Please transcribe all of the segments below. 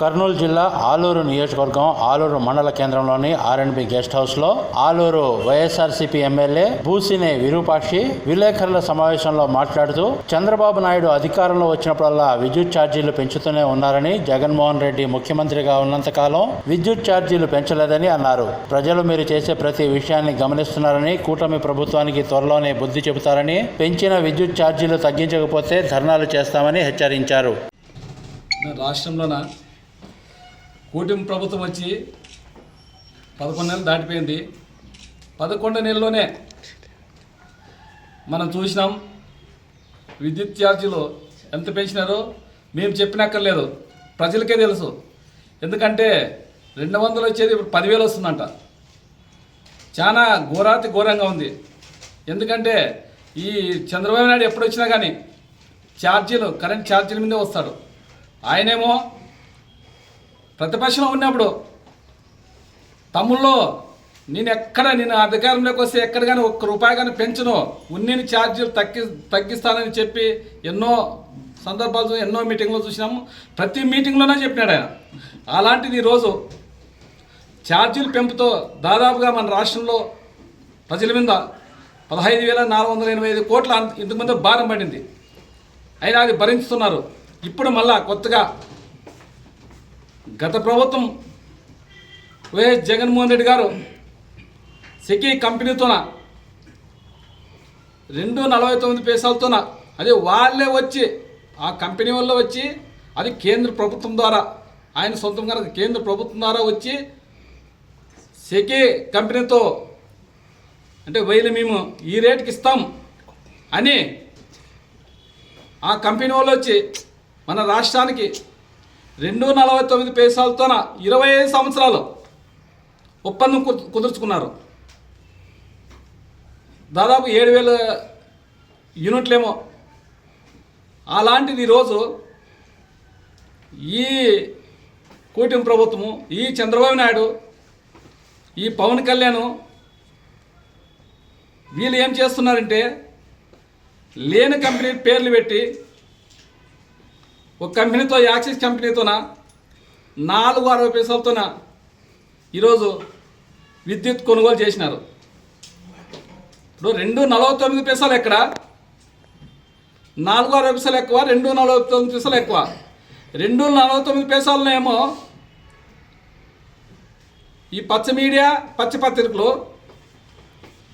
కర్నూలు జిల్లా ఆలూరు నియోజకవర్గం ఆలూరు మండల కేంద్రంలోని ఆర్ఎండ్బి గెస్ట్ హౌస్లో ఆలూరు వైఎస్ఆర్సీపీ ఎమ్మెల్యే బూసినే విరూపాక్షి విలేకరుల సమావేశంలో మాట్లాడుతూ చంద్రబాబు నాయుడు అధికారంలో వచ్చినప్పుడల్లా విద్యుత్ ఛార్జీలు పెంచుతూనే ఉన్నారని జగన్మోహన్ రెడ్డి ముఖ్యమంత్రిగా ఉన్నంతకాలం విద్యుత్ ఛార్జీలు పెంచలేదని అన్నారు. ప్రజలు మీరు చేసే ప్రతి విషయాన్ని గమనిస్తున్నారని కూటమి ప్రభుత్వానికి త్వరలోనే బుద్ధి చెబుతారని పెంచిన విద్యుత్ ఛార్జీలు తగ్గించకపోతే ధర్నాలు చేస్తామని హెచ్చరించారు. రాష్ట్రంలోన కూటమి ప్రభుత్వం వచ్చి పదకొండు నెలలు దాటిపోయింది. పదకొండు నెలల్లోనే మనం చూసినాం విద్యుత్ ఛార్జీలు ఎంత పెంచినారో మేము చెప్పినక్కర్లేదు. ప్రజలకే తెలుసు. ఎందుకంటే రెండు వందలు వచ్చేది ఇప్పుడు పదివేలు వస్తుందంట. చాలా ఘోరాతి ఘోరంగా ఉంది. ఎందుకంటే ఈ చంద్రబాబు నాయుడు ఎప్పుడు వచ్చినా కానీ ఛార్జీలు కరెంట్ ఛార్జీల మీదే వస్తాడు. ఆయనేమో ప్రతిపక్షంలో ఉన్నప్పుడు తమ్ముళ్ళు నేను ఎక్కడ నేను అధికారంలోకి వస్తే ఎక్కడ కానీ ఒక్క రూపాయి కానీ పెంచను. ఉన్నిని ఛార్జీలు తగ్గి తగ్గిస్తానని చెప్పి ఎన్నో సందర్భాలు ఎన్నో మీటింగ్లో చూసినాము. ప్రతి మీటింగ్లోనే చెప్పినాడు ఆయన. అలాంటిది ఈరోజు ఛార్జీలు పెంపుతో దాదాపుగా మన రాష్ట్రంలో ప్రజల మీద పదహైదు వేల నాలుగు వందల ఎనభై ఐదు కోట్ల ఇంతకుముందు భారం పడింది. అయినా అది భరించుతున్నారు. ఇప్పుడు మళ్ళా కొత్తగా గత ప్రభుత్వం వైఎస్ జగన్మోహన్ రెడ్డి గారు సెకీ కంపెనీతోన రెండు నలభై తొమ్మిది పైసలతోన అదే వాళ్ళే వచ్చి ఆ కంపెనీ వల్ల వచ్చి అది కేంద్ర ప్రభుత్వం ద్వారా ఆయన సొంతంగా కేంద్ర ప్రభుత్వం ద్వారా వచ్చి సెకీ కంపెనీతో అంటే వైలు మేము ఈ రేటుకి ఇస్తాం అని ఆ కంపెనీ వాళ్ళు వచ్చి మన రాష్ట్రానికి రెండు నలభై తొమ్మిది పైసలతోన ఇరవై ఐదు సంవత్సరాలు ఒప్పందం కు- కుదుర్చుకున్నారు. దాదాపు ఏడు వేల యూనిట్లేమో. అలాంటిది ఈరోజు ఈ కూటమి ప్రభుత్వము ఈ చంద్రబాబు నాయుడు ఈ పవన్ కళ్యాణ్ వీళ్ళు ఏం చేస్తున్నారంటే లేని కంపెనీ పేర్లు పెట్టి ఒక కంపెనీతో యాక్సిస్ కంపెనీతోన? నాలుగు అరవై పైసలతోన? ఈరోజు విద్యుత్ కొనుగోలు చేసినారు. ఇప్పుడు రెండు నలభై తొమ్మిది పైసలు ఎక్కడ? నాలుగు అరవై పైసలు ఎక్కువ రెండు నలభై తొమ్మిది పైసలు ఎక్కువ. రెండు నలభై తొమ్మిది పైసలనేమో ఈ పచ్చ మీడియా పచ్చ పత్రికలు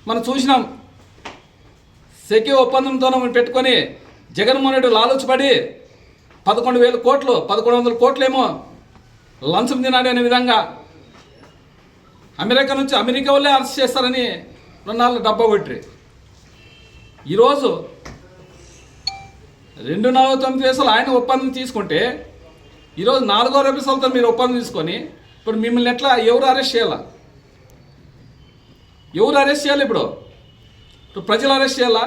మనం చూసినాం. సెక్యూ ఒప్పందంతో మనం పెట్టుకొని జగన్మోహన్ రెడ్డి లాలోచిపడి పదకొండు వేల కోట్లు పదకొండు వందల కోట్లేమో లంచం తినాడు అనే విధంగా అమెరికా నుంచి అమెరికా వాళ్ళే అరెస్ట్ చేస్తారని రెండు నాలుగు డబ్బా కొట్టి ఈరోజు రెండు నలభై తొమ్మిది వేసాలు ఆయన ఒప్పందం తీసుకుంటే ఈరోజు నాలుగో రూపాయలతో మీరు ఒప్పందం తీసుకొని ఇప్పుడు మిమ్మల్ని ఎట్లా ఎవరు అరెస్ట్ చేయాలా? ఎవరు అరెస్ట్ చేయాలి ఇప్పుడు? ఇప్పుడు ప్రజలు అరెస్ట్ చేయాలా?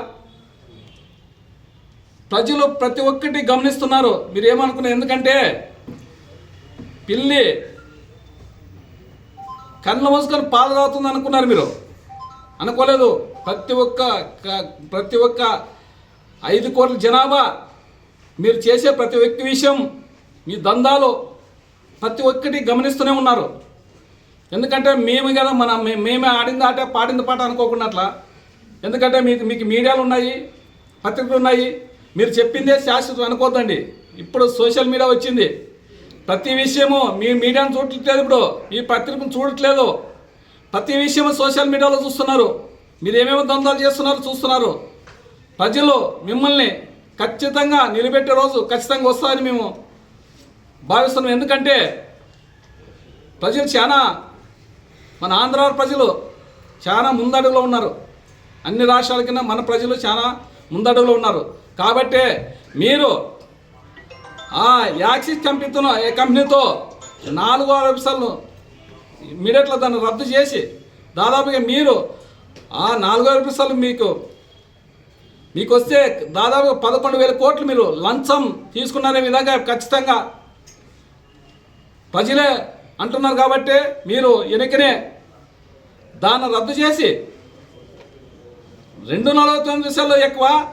ప్రజలు ప్రతి ఒక్కటి గమనిస్తున్నారు. మీరు ఏమనుకున్నారు ఎందుకంటే పిల్లి కళ్ళు మూసుకొని పాలు తాగుతుంది అనుకున్నారు మీరు. అనుకోలేదు. ప్రతి ఒక్క ప్రతి ఒక్క ఐదు కోట్ల జనాభా మీరు చేసే ప్రతి ఒక్క విషయం మీ దందాలు ప్రతి ఒక్కటి గమనిస్తూనే ఉన్నారు. ఎందుకంటే మేము కదా మన మేమే ఆడింది ఆట పాడింది పాట అనుకోకుండా అట్లా. ఎందుకంటే మీకు మీకు మీడియాలు ఉన్నాయి పత్రికలు ఉన్నాయి. మీరు చెప్పిందే శాశ్వతం అనుకోద్దండి. ఇప్పుడు సోషల్ మీడియా వచ్చింది. ప్రతి విషయము మీ మీడియాను చూడట్లేదు ఇప్పుడు ఈ పత్రికను చూడట్లేదు. ప్రతి విషయము సోషల్ మీడియాలో చూస్తున్నారు. మీరు ఏమేమి దందాలు చేస్తున్నారు చూస్తున్నారు. ప్రజలు మిమ్మల్ని ఖచ్చితంగా నిలబెట్టే రోజు ఖచ్చితంగా వస్తారని మేము భావిస్తున్నాం. ఎందుకంటే ప్రజలు చాలా మన ఆంధ్ర ప్రజలు చాలా ముందడుగులో ఉన్నారు. అన్ని రాష్ట్రాల కింద మన ప్రజలు చాలా ముందడుగులో ఉన్నారు. కాబట్టే మీరు ఆ యాక్సిస్ కంపెనీతో ఏ కంపెనీతో నాలుగు ఆరు అంశాలను ఇమీడియట్లో దాన్ని రద్దు చేసి దాదాపుగా మీరు ఆ నాలుగో రూపాయలు మీకు మీకు వస్తే దాదాపుగా పదకొండు వేల కోట్లు మీరు లంచం తీసుకున్నారనే విధంగా ఖచ్చితంగా ప్రజలే అంటున్నారు. కాబట్టి మీరు వెనకనే దాన్ని రద్దు చేసి రెండు నలభై తొమ్మిది సెల్లు ఎక్కువ.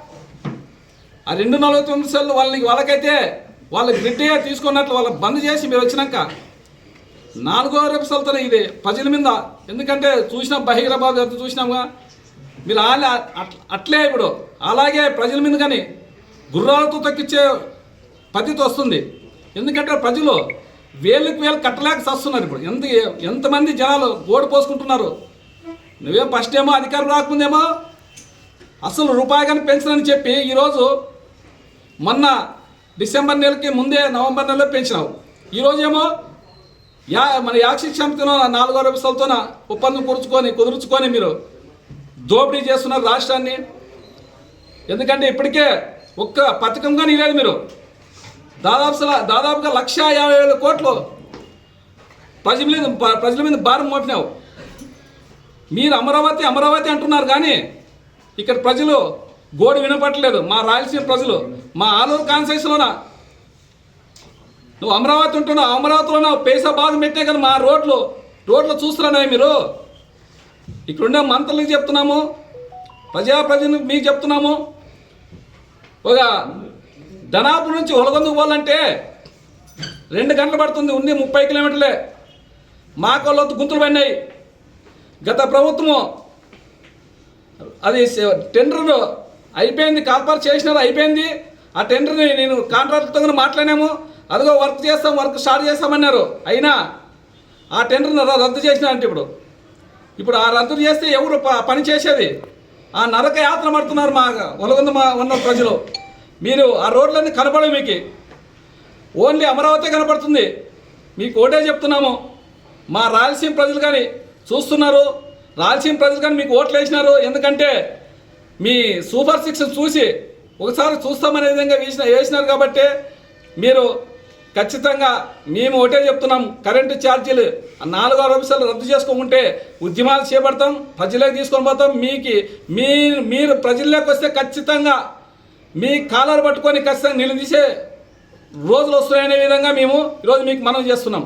ఆ రెండు నలభై తొమ్మిది సెల్లు వాళ్ళకి వాళ్ళకైతే వాళ్ళకి గ్రిడ్డే తీసుకున్నట్లు వాళ్ళు బంద్ చేసి మీరు వచ్చినాక నాలుగో రెప్సలతో ఇది ప్రజల మీద. ఎందుకంటే చూసినాం బహిరాబాద్ ఎంత చూసినాముగా మీరు అలా అట్- అట్లే ఇప్పుడు. అలాగే ప్రజల మీద కానీ గుర్రాలతో తగ్గించే పద్ధతి వస్తుంది. ఎందుకంటే ప్రజలు వేలకు వేలు కట్టలేక చస్తున్నారు ఇప్పుడు. ఎంత ఎంతమంది జనాలు ఓడి పోసుకుంటున్నారు? నువ్వే ఫస్ట్ ఏమో అధికారం రాకముందేమో అసలు రూపాయి కానీ పెంచనని చెప్పి ఈరోజు మొన్న డిసెంబర్ నెలకి ముందే నవంబర్ నెలలో పెంచినావు. ఈరోజేమో యా మన యాక్షి క్షమతలో నాలుగో రూపాయలతోన ఒప్పందం కురుచుకొని కుదుర్చుకొని మీరు దోపిడీ చేస్తున్నారు రాష్ట్రాన్ని. ఎందుకంటే ఇప్పటికే ఒక్క పథకంగా లేదు మీరు. దాదాపు దాదాపుగా లక్ష యాభై వేల కోట్లు ప్రజల మీద ప్రజల మీద భారం మోపినావు. మీరు అమరావతి అమరావతి అంటున్నారు కానీ ఇక్కడ ప్రజలు గోడు వినపట్టలేదు మా రాయలసీమ ప్రజలు మా ఆలూరు కాన్సెన్స్లోన నువ్వు అమరావతి ఉంటున్నావు అమరావతిలోన పేసా బాధ పెట్టే కదా మా రోడ్లు రోడ్లు చూస్తున్నాయి మీరు? ఇక్కడున్న మంత్రులకు చెప్తున్నాము ప్రజా మీకు చెప్తున్నాము. ఒక ధనాపు నుంచి ఒలగొందుకు పోవాలంటే రెండు గంటలు పడుతుంది ఉంది ముప్పై కిలోమీటర్లే. మా కొల్లొత్తు గుంతులు పడినాయి. గత ప్రభుత్వము అది టెండర్ అయిపోయింది కాల్పార్ చేసినారు అయిపోయింది. ఆ టెండర్ని నేను కాంట్రాక్టర్తో కూడా మాట్లాడాము అదిగో వర్క్ చేస్తాం వర్క్ స్టార్ట్ చేస్తామన్నారు. అయినా ఆ టెండర్ని రద్దు చేసినారంటే ఇప్పుడు. ఇప్పుడు ఆ రద్దు చేస్తే ఎవరు ప- పని చేసేది? ఆ నరక యాత్ర పడుతున్నారు మా ఒలగొంద మా ఉన్న ప్రజలు. మీరు ఆ రోడ్లన్నీ కనపడవు మీకు. ఓన్లీ అమరావతి కనపడుతుంది. మీకు ఓటే చెప్తున్నాము. మా రాయలసీమ ప్రజలు కానీ చూస్తున్నారు. రాయలసీమ ప్రజలు కానీ మీకు ఓట్లు వేసినారు. ఎందుకంటే మీ సూపర్ సిక్స్ చూసి ఒకసారి చూస్తామనే విధంగా వేసిన వేసినారు కాబట్టి మీరు ఖచ్చితంగా మేము ఒకటే చెప్తున్నాం. కరెంటు ఛార్జీలు నాలుగు ఆరు రూపాయలు రద్దు చేసుకోకుంటే ఉద్యమాలు చేపడతాం ప్రజలకు తీసుకొని పోతాం. మీకు మీ మీరు ప్రజల్లోకి వస్తే ఖచ్చితంగా మీ కాలర్ పట్టుకొని ఖచ్చితంగా నిలదీసే రోజులు వస్తున్నాయనే విధంగా మేము ఈరోజు మీకు మనం చేస్తున్నాం.